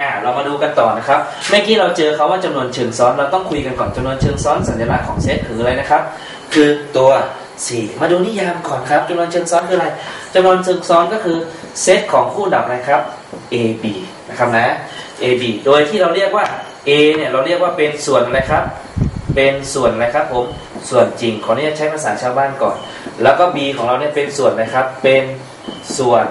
อ่าเรามาดูกันต่อนะครับเมื่อกี้เราเจอคาว่าจำนวนเชิงซ้อนเราต้องคุยกันก่อนจำนวนเชิงซ้อนสัญลักษณ์ของเซตคืออะไรนะครับ คือตัว 4 มาดูนิยามก่อนครับจำนวนเชิงซ้อนคืออะไรจำนวนเชิงซ้อนก็คือเซตของคู่ดับอะครับ A B นะครับนะ A B โดยที่เราเรียกว่า A เนี่ยเราเรียกว่าเป็นส่วนอะไรครับ เป็นส่วนอะไรครับผมส่วนจริงขออนุญาตใช้ภาษาชาวบ้านก่อน แล้วก็ B ของเราเนี่ยเป็นส่วนนะครับเป็นส่วน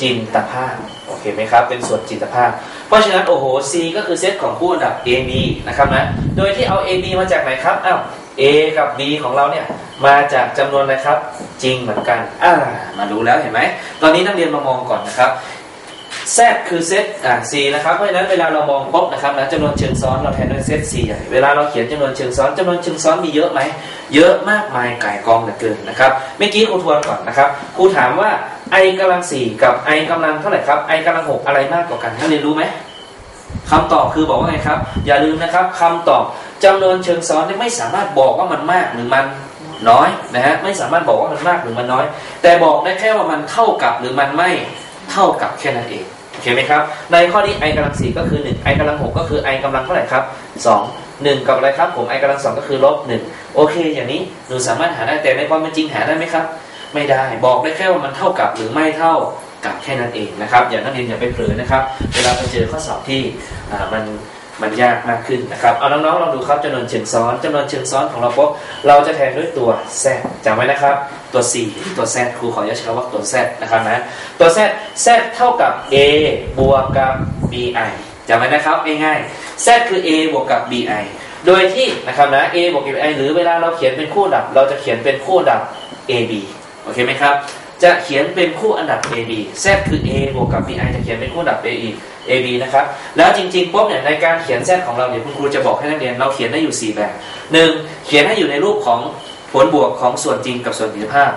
จินตภาพโอเคไหมครับเป็นส่วนจินตภาพ เพราะฉะนั้นโอ้โห C ก็คือเซตของคู่อันดับ A B นะครับนะ โดยที่เอา A B มาจากไหนครับอ้าว A กับ B ของเราเนี่ยมาจากจำนวนอะไรครับ จริงเหมือนกันอ่ามาดูแล้วเห็นไหม ตอนนี้นักเรียนมามองก่อนนะครับ Z คือเซตอ่า C นะครับ เพราะฉะนั้นเวลาเรามองปุ๊บนะครับนะจำนวนเชิงซ้อนเราแทนด้วยเซต C ใหญ่เวลาเราเขียนจำนวนเชิงซ้อนจำนวนเชิงซ้อนมีเยอะไหม เยอะมากมายไก่กองเหลือเกินนะครับ เมื่อกี้ครูทวนก่อนนะครับ ครูถามว่า i กำลัง4กับ i กำลังเท่าไหร่ครับ i กำลัง6อะไรมากกว่ากันท่านเรียนรู้ไหมคำตอบคือบอกว่าไงครับ อย่าลืมนะครับคำตอบจำนวนเชิงซ้อนนี่ไม่สามารถบอกว่ามันมากหรือมันน้อยนะฮะไม่สามารถบอกว่ามันมากหรือมันน้อย แต่บอกได้แค่ว่ามันเท่ากับหรือมันไม่เท่ากับแค่นั้นเองโอเคไหมครับ ในข้อนี้ i กำลัง4ก็คือ1 i กำลัง6ก็คือ i กำลังเท่าไหร่ครับ2 1กับอะไรครับ ผม i กำลัง2ก็คือลบ1โอเค อย่างนี้หนูสามารถหาได้แต่ในความเป็นจริงหาได้ไหมครับ ไม่ได้บอกได้แค่ว่ามันเท่ากับหรือไม่เท่ากับแค่นั้นเองนะครับ อย่านักเรียนอย่าไปเผลอนะครับ เวลาไปเจอข้อสอบที่มันมันยากมากขึ้นนะครับ เอาน้องๆลองดูครับจำนวนเชิงซ้อนจำนวนเชิงซ้อนของเราปุ๊บเราจะแทนด้วยตัว z จำไว้นะครับ ตัว c ตัว z ครูขออนุญาตใช้คำว่าตัว z นะครับนะ ตัว z z เท่ากับ a บวกกับ bi จำไว้นะครับง่ายๆ z คือ a บวกกับ bi โดยที่นะครับนะ a บวกกับ bi หรือเวลาเราเขียนเป็นคู่ดับ เราจะเขียนเป็นคู่ดับ ab อเคไหมครับ จะเขียนเป็นคู่อันดับ AB Z คือ A บวกกับ BI จะเขียนเป็นคู่อันดับ AE AB นะครับ แล้วจริงๆปุ๊บเนี่ยในการเขียน Z ของเราเนี่ยคุณครูจะบอกให้นักเรียนเราเขียนได้อยู่ 4 แบบ 1. เขียนให้อยู่ในรูปของผลบวกของส่วนจริงกับส่วนอิทธิภาพ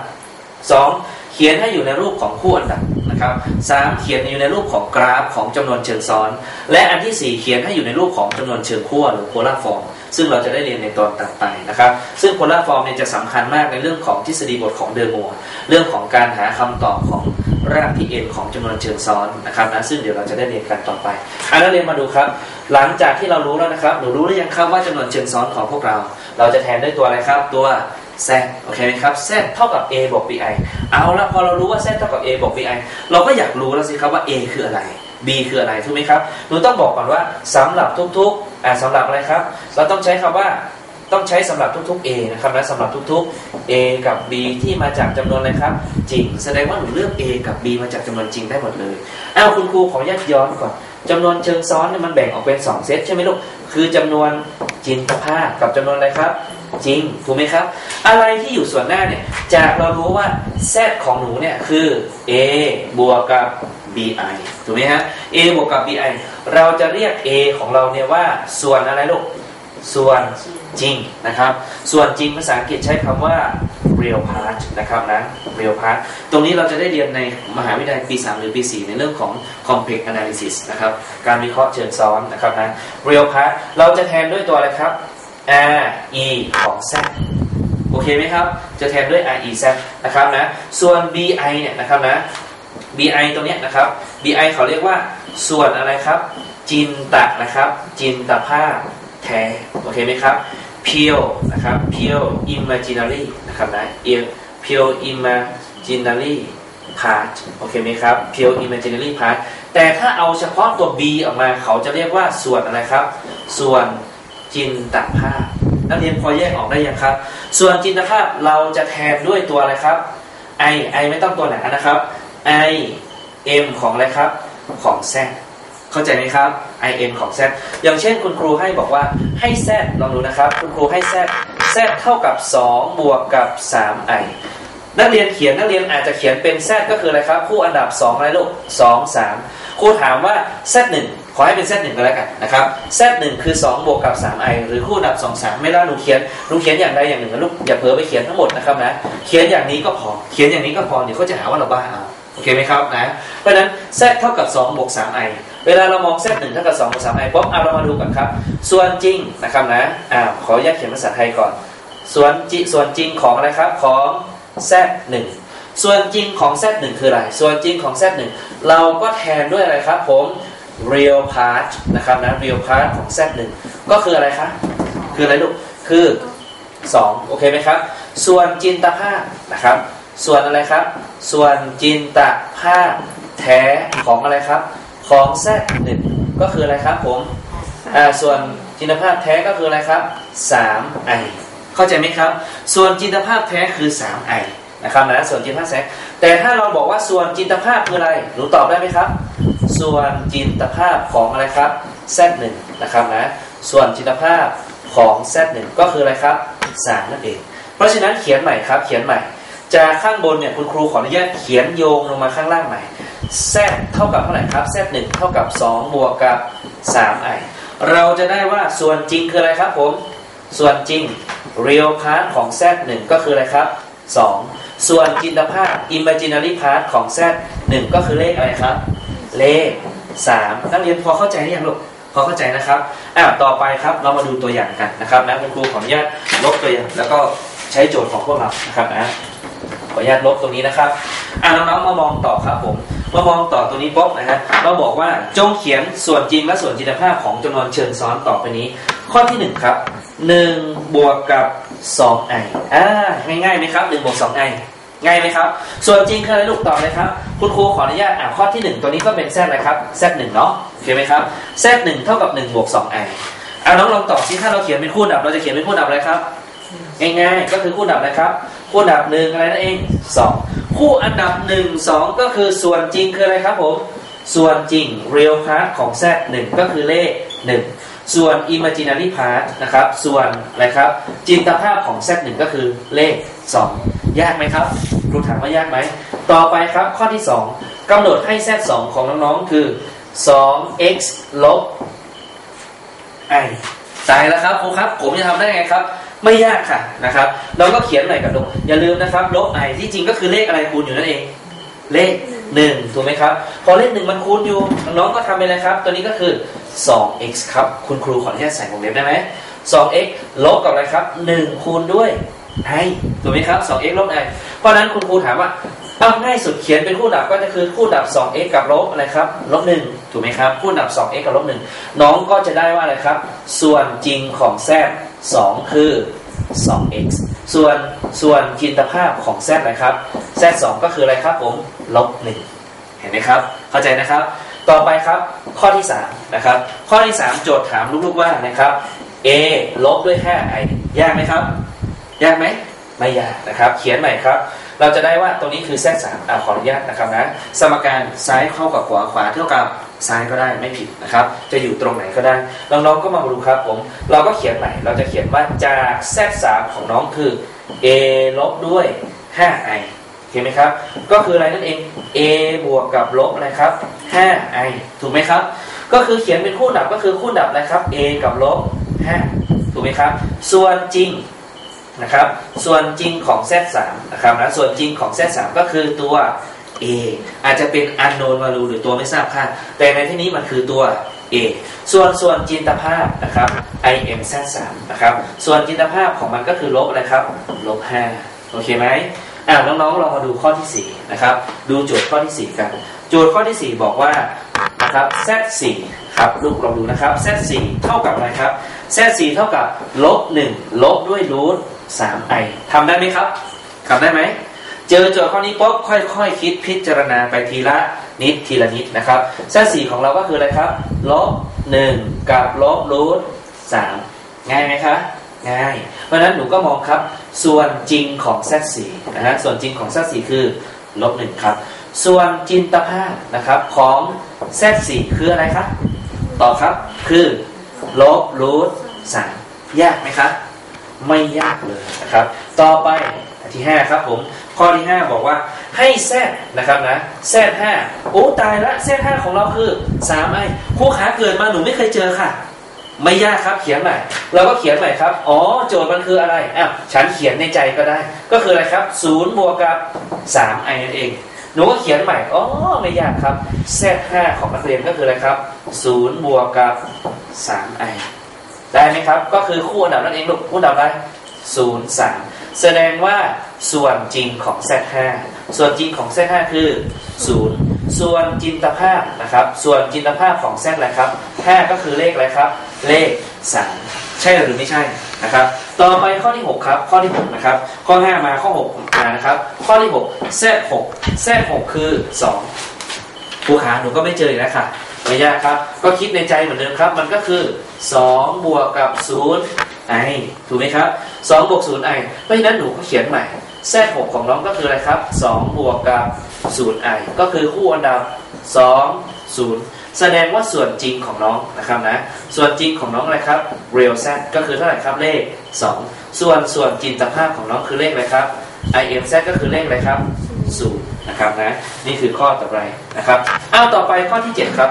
2. เขียนให้อยู่ในรูปของคู่อันดับนะครับ 3. เขียนอยู่ในรูปของกราฟของจำนวนเชิงซ้อน และอันที่ 4 เขียนให้อยู่ในรูปของจำนวนเชิงขั้วหรือโพลาร์ฟอร์ม ซึ่งเราจะได้เรียนในตอนต่อไปนะครับ ซึ่งโพลาร์ฟอร์มเนี่ยจะสำคัญมากในเรื่องของทฤษฎีบทของเดอร์มัวเรื่องของการหาคำตอบของรากที่ n ของจำนวนเชิงซ้อนนะครับนะซึ่งเดี๋ยวเราจะได้เรียนกันต่อไปอะนักเรียนมาดูครับ หลังจากที่เรารู้แล้วนะครับหนูรู้หรือยังครับว่าจำนวนเชิงซ้อนของพวกเรา เราจะแทนด้วยตัวอะไรครับตัว z โอเคไหมครับ z เท่ากับ a บวก bi เอาละพอเรารู้ว่า z เท่ากับ a บวก bi เราก็อยากรู้แล้วสิครับว่า a คืออะไร b คืออะไรถูกไหมครับหนูต้องบอกก่อนว่าสำหรับทุกๆ อ่าสำหรับอะไรครับ เราต้องใช้คำว่าต้องใช้สำหรับทุกๆ a นะครับนะสำหรับทุกๆ a กับ b ที่มาจากจำนวนอะไรครับ จริง แสดงว่าหนูเลือก a กับ b มาจากจำนวนจริงได้หมดเลยอ้าวคุณครูขออนุญาตย้อนก่อนจำนวนเชิงซ้อนเนี่ยมันแบ่งออกเป็น 2 เซตใช่ไหมลูกคือจำนวนจินตภาพกับจำนวนอะไรครับ จริงถูกไหมครับ อะไรที่อยู่ส่วนหน้าเนี่ยจากเรารู้ว่า z ของหนูเนี่ยคือ a บวกกับ bi ถูกไหมฮะ a บวกกับ bi เราจะเรียก a ของเราเนี่ยว่าส่วนอะไรลูก ส่วนจริงนะครับ ส่วนจริงภาษาอังกฤษใช้คำว่า real part นะครับนะ real part ตรงนี้เราจะได้เรียนในมหาวิทยาลัยปี 3 หรือปี 4 ในเรื่องของ complex analysis นะครับ การวิเคราะห์เชิงซ้อนนะครับนะ real part เราจะแทนด้วยตัวอะไรครับ r e ของ z โอเคไหมครับ จะแทนด้วย r e z นะครับนะ ส่วน bi เนี่ยนะครับนะ bi ตรงเนี้ยนะครับ bi เขาเรียกว่าส่วนอะไรครับ จินตะนะครับ จินตภาพแท้โอเคไหมครับ pure นะครับ pure imaginary นะครับนะ pure imaginary part โอเคไหมครับ pure imaginary part แต่ถ้าเอาเฉพาะตัว b ออกมาเขาจะเรียกว่าส่วนอะไรครับ ส่วนจินตภาพนักเรียนพอแยกออกได้ยังครับ ส่วนจินตภาพเราจะแทนด้วยตัวอะไรครับ i i ไม่ต้องตัวไหนนะครับ i m ของอะไรครับ ของ z เข้าใจไหมครับ i m ของ z อย่างเช่นคุณครูให้บอกว่าให้ z ลองดูนะครับ คุณครูให้ z z เท่ากับ 2 บวกกับ 3i นักเรียนเขียนนักเรียนอาจจะเขียนเป็น z ก็คืออะไรครับ คู่อันดับ2อะไรลูก2 3ครูถามว่า z 1ขอให้เป็น z 1 ก็แล้วกันนะครับ z 1 คือ 2 บวกกับ 3i หรือคู่อันดับ 2 3 ไม่ได้หนูเขียนหนูเขียนอย่างใดอย่างหนึ่งนะลูกอย่าเผลอไปเขียนทั้งหมดนะครับนะ เขียนอย่างนี้ก็พอ เขียนอย่างนี้ก็พอ เดี๋ยวเขาจะหาว่าเราบ้าเอา โอเคไหมครับนะเพราะนั้น z เท่ากับ2บวก 3i เวลาเรามอง z 1เท่ากับ2บวก 3i ปุ๊บเอาเรามาดูกันครับ ส่วนจริงนะครับนะอ่าขออนุญาตเขียนภาษาไทยก่อน ส่วนจิส่วนจริงของอะไรครับของ z 1ส่วนจริงของ z 1คืออะไร ส่วนจริงของ z 1เราก็แทนด้วยอะไรครับผม real part นะครับนะ real part ของ z 1ก็คืออะไรคะคืออะไรลูกคือ 2 โอเคไหมครับ ส่วนจินตภาพนะครับ ส่วนอะไรครับ ส่วนจินตภาพแท้ของอะไรครับ ของ z 1ก็คืออะไรครับผมอ่าส่วนจินตภาพแท้ก็คืออะไรครับ 3i เข้าใจไหมครับ ส่วนจินตภาพแท้คือ 3i นะครับนะส่วนจินตภาพแท้แต่ถ้าเราบอกว่าส่วนจินตภาพคืออะไรหนูตอบได้ไหมครับ ส่วนจินตภาพของอะไรครับ z1 นะครับนะส่วนจินตภาพของ z1 ก็คืออะไรครับ3นั่นเอง เพราะฉะนั้นเขียนใหม่ครับเขียนใหม่ จากข้างบนเนี่ยคุณครูขออนุญาตเขียนโยงลงมาข้างล่างใหม่ z เท่ากับเท่าไหร่ครับ z1 เท่ากับ 2 บวกกับ 3i เราจะได้ว่าส่วนจริงคืออะไรครับผม ส่วนจริง real part ของ z1 ก็คืออะไรครับ 2 ส่วนจินตภาพ imaginary part ของ z1 ก็คือเลขอะไรครับ เลข 3 นักเรียนพอเข้าใจหรือยังลูกพอเข้าใจนะครับอ่าต่อไปครับเรามาดูตัวอย่างกันนะครับนะคุณครูขออนุญาตลบตัวอย่างแล้วก็ใช้โจทย์ของพวกเรานะครับนะ ขออนุญาตลบตรงนี้นะครับอ่าน้องๆมามองต่อครับผมมามองต่อตรงนี้ปุ๊บนะฮะเราบอกว่าจงเขียนส่วนจริงและส่วนจินตภาพของจำนวนเชิงซ้อนต่อไปนี้ ข้อที่หนึ่งครับหนึ่งบวกกับสองไออ่าง่ายๆไหมครับหนึ่งบวกสองไอง่ายไหมครับ ส่วนจริงคืออะไรลูกตอบเลยครับ คุณครูขออนุญาตอ่าข้อที่หนึ่งตัวนี้ก็เป็นแซดอะไรครับแซดหนึ่งเนาะโอเคไหมครับแซดหนึ่งเท่ากับหนึ่งบวกสองไออ่าน้องลองตอบซิถ้าเราเขียนเป็นคู่ดับ เราจะเขียนเป็นคู่ดับอะไรครับ ง่ายๆ ก็คือคู่ดับนะครับ คู่ดับหนึ่งอะไรนั่นเองสองคู่อันดับหนึ่งสองก็คือส่วนจริงคืออะไรครับผม ส่วนจริง real part ของ z 1ก็คือเลข1ส่วน imaginary part นะครับ ส่วนอะไรครับ จินตภาพของ z 1ก็คือเลข2ยากไหมครับครูถามว่ายากไหม ต่อไปครับข้อที่2กำหนดให้ z 2ของน้องๆคือ 2x ลบ i ตายแล้วครับครูครับ ผมจะทำได้ไงครับ ไม่ยากค่ะนะครับ เราก็เขียนหม่กับลบอย่าลืมนะครับลบ i ที่จริงก็คือเลขอะไรคูณอยู่นั่นเอง เลขหนึ่งถูกไหมครับ พอเลขหนึ่งมันคูณอยู่น้องก็ทำไปเลยครับ ตัวนี้ก็คือ 2x ครับ คุณครูขออนุญาตใส่วงเล็บได้ไหม 2x ลบกับอะไรครับ 1 คูณด้วย i ถูกไหมครับ 2x ลบ i เพราะนั้นคุณครูถามว่า เอาง่ายสุดเขียนเป็นคู่ดับก็จะคือคู่ดับ 2x กับลบอะไรครับลบ1ถูกไหมครับคู่ดับ 2x กับลบ1น้องก็จะได้ว่าอะไรครับ ส่วนจริงของ z 2 คือ 2x ส่วนส่วนจินตภาพของ z อะไรครับ z 2ก็คืออะไรครับผมลบ1เห็นไหมครับ เข้าใจนะครับ ต่อไปครับข้อที่3นะครับข้อที่ 3 โจทย์ถามลูกๆว่านะครับ a ลบด้วย 5i ยากไหมครับ ยากไหมไม่ยากนะครับ เขียนใหม่ครับ เราจะได้ว่าตรงนี้คือ z 3อ่าขออนุญาตนะครับนะสมการซ้ายเข้ากับขวาขวาเท่ากับซ้ายก็ได้ไม่ผิดนะครับ จะอยู่ตรงไหนก็ได้น้องๆก็มาดูครับผมเราก็เขียนใหม่เราจะเขียนว่าจาก z 3ของน้องคือ a ลบด้วย 5i เห็นไหมครับ ก็คืออะไรนั่นเอง a บวกกับลบอะไรครับ 5i ถูกไหมครับ ก็คือเขียนเป็นคู่ดับก็คือคู่ดับอะไรครับ a กับลบ 5 ถูกไหมครับ ส่วนจริง นะครับ ส่วนจริงของ z3 นะครับนะส่วนจริงของ z3 ก็คือตัว a อาจจะเป็น unknown value หรือตัวไม่ทราบค่า แต่ในที่นี้มันคือตัว a ส่วนส่วนจินตภาพนะครับ im z3 นะครับ ส่วนจินตภาพของมันก็คือลบอะไรครับลบ5โอเคไหมอ่าน้องๆลองมาดูข้อที่4นะครับดูโจทย์ข้อที่4กันโจทย์ข้อที่ 4 บอกว่านะครับ z4 ครับลูกลองดูนะครับ z4 เท่ากับอะไรครับ z4 เท่ากับลบ1ลบด้วยรูท 3i ทำได้ไหมครับทำได้ไหม เจอโจทย์ข้อนี้ปุ๊บค่อยๆคคิดพิจารณาไปทีละนิดทีละนิดนะครับเส้นสีของเราก็คืออะไรครับลบหนึ่งกับลบรูทสามง่ายไหมคะง่าย เพราะฉะนั้นหนูก็มองครับ ส่วนจริงของเส้นสีนะฮะส่วนจริงของเส้นสีคือลบหนึ่งครับ ส่วนจินตภาพนะครับของเส้นสีคืออะไรครับตอบครับคือลบรูทสามยากไหมครับ ไม่ยากเลยนะครับ ต่อไปที่5ครับผมข้อที่ 5 บอกว่าให้แซดนะครับนะแซดห้าโอ้ตายละแซดห้าของเราคือ3ไอ้คู่ขาเกิดมาหนูไม่เคยเจอค่ะ ไม่ยากครับเขียนใหม่เราก็เขียนใหม่ครับอ๋อโจทย์มันคืออะไรอะฉันเขียนในใจก็ได้ ก็คืออะไรครับ0บวกกับ3ไอนั่นเองหนูก็เขียนใหม่อ๋อไม่ยากครับแซดห้าของนักเรียนก็คืออะไรครับ0บวกกับ3ไอ ได้ไหมครับ ก็คือคู่อันดับนั่นเองลูกคู่อันดับอะไรศูนย์สามแสดงว่าส่วนจริงของ z5 ส่วนจริงของ z5 คือ 0 ส่วนจินตภาพนะครับ ส่วนจินตภาพของแซดอะไรครับ 5 ก็คือเลขอะไรครับ เลข 3 ใช่หรือไม่ใช่นะครับ ต่อไปข้อที่ 6 ครับ ข้อที่ 6 นะครับ ข้อ 5 มาข้อ 6 มานะครับ ข้อที่6แซด6แซด6คือ2ผู้ขาหนูก็ไม่เจออีกแล้วค่ะ ไม่ยากครับ ก็คิดในใจเหมือนเดิมครับ มันก็คือ2บวกกับ0ไอถูกไหมครับ2บวก0ไอเพราะฉะนั้นหนูก็เขียนใหม่แซด6ของน้องก็คืออะไรครับ2บวกกับ0ไอก็คือคู่อันดับ 2 0 แสดงว่าส่วนจริงของน้องนะครับนะ ส่วนจริงของน้องอะไรครับ real z ก็คือเท่าไหร่ครับเลข 2 ส่วนส่วนจินตภาพของน้องคือเลขอะไรครับ im z ก็คือเลขอะไรครับ0 นะครับนะนี่คือข้อต่อไปนะครับอ้าวต่อไปข้อที่ 7 ครับ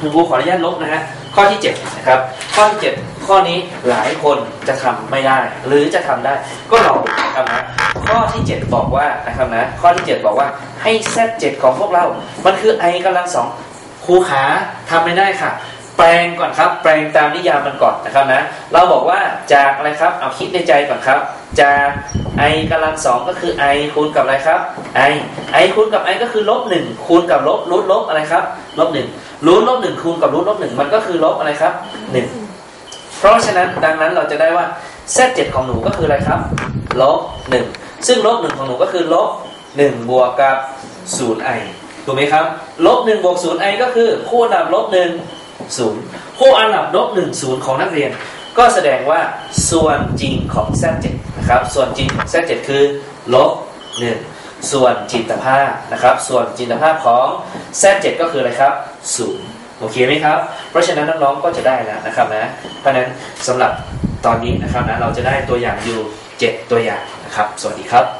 คุณครูขออนุญาตลบนะฮะข้อที่7นะครับข้อที่ 7 ข้อนี้หลายคนจะทำไม่ได้ หรือจะทำได้ก็ลองดูนะครับนะข้อที่ 7 บอกว่านะครับนะข้อที่ 7 บอกว่าให้ z 7ของพวกเรา มันคือ i กำลังสองครูขาทำไม่ได้ค่ะ แปลงก่อนครับ แปลงตามนิยามมันก่อนนะครับนะ เราบอกว่าจากอะไรครับ เอาคิดในใจก่อนครับ จาก i กำลังสองก็คือ i คูณกับอะไรครับ i i คูณกับ i ก็คือลบหนึ่งคูณกับลบรูทลบอะไรครับลบหนึ่งรูทลบหนึ่งคูณกับรูทลบหนึ่งมันก็คือลบอะไรครับหนึ่งเพราะฉะนั้นดังนั้นเราจะได้ว่า z 7ของหนูก็คืออะไรครับลบหนึ่งซึ่งลบหนึ่งของหนูก็คือลบหนึ่งบวกกับศูนย์ i ถูกไหมครับลบหนึ่งบวกศูนย์ i ก็คือคู่นดับลบหนึ่ง ศูนย์คู่อันดับลบหนึ่งศูนย์ของนักเรียน ก็แสดงว่าส่วนจริงของ z 7 นะครับ ส่วนจริงของ z 7 คือลบหนึ่งส่วนจินตภาพนะครับ ส่วนจินตภาพของ z 7 ก็คืออะไรครับศูนย์โอเคไหมครับ เพราะฉะนั้นน้องๆก็จะได้แล้วนะครับนะ เพราะฉะนั้นสำหรับตอนนี้นะครับนะเราจะได้ตัวอย่างอยู่ 7 ตัวอย่างนะครับ สวัสดีครับ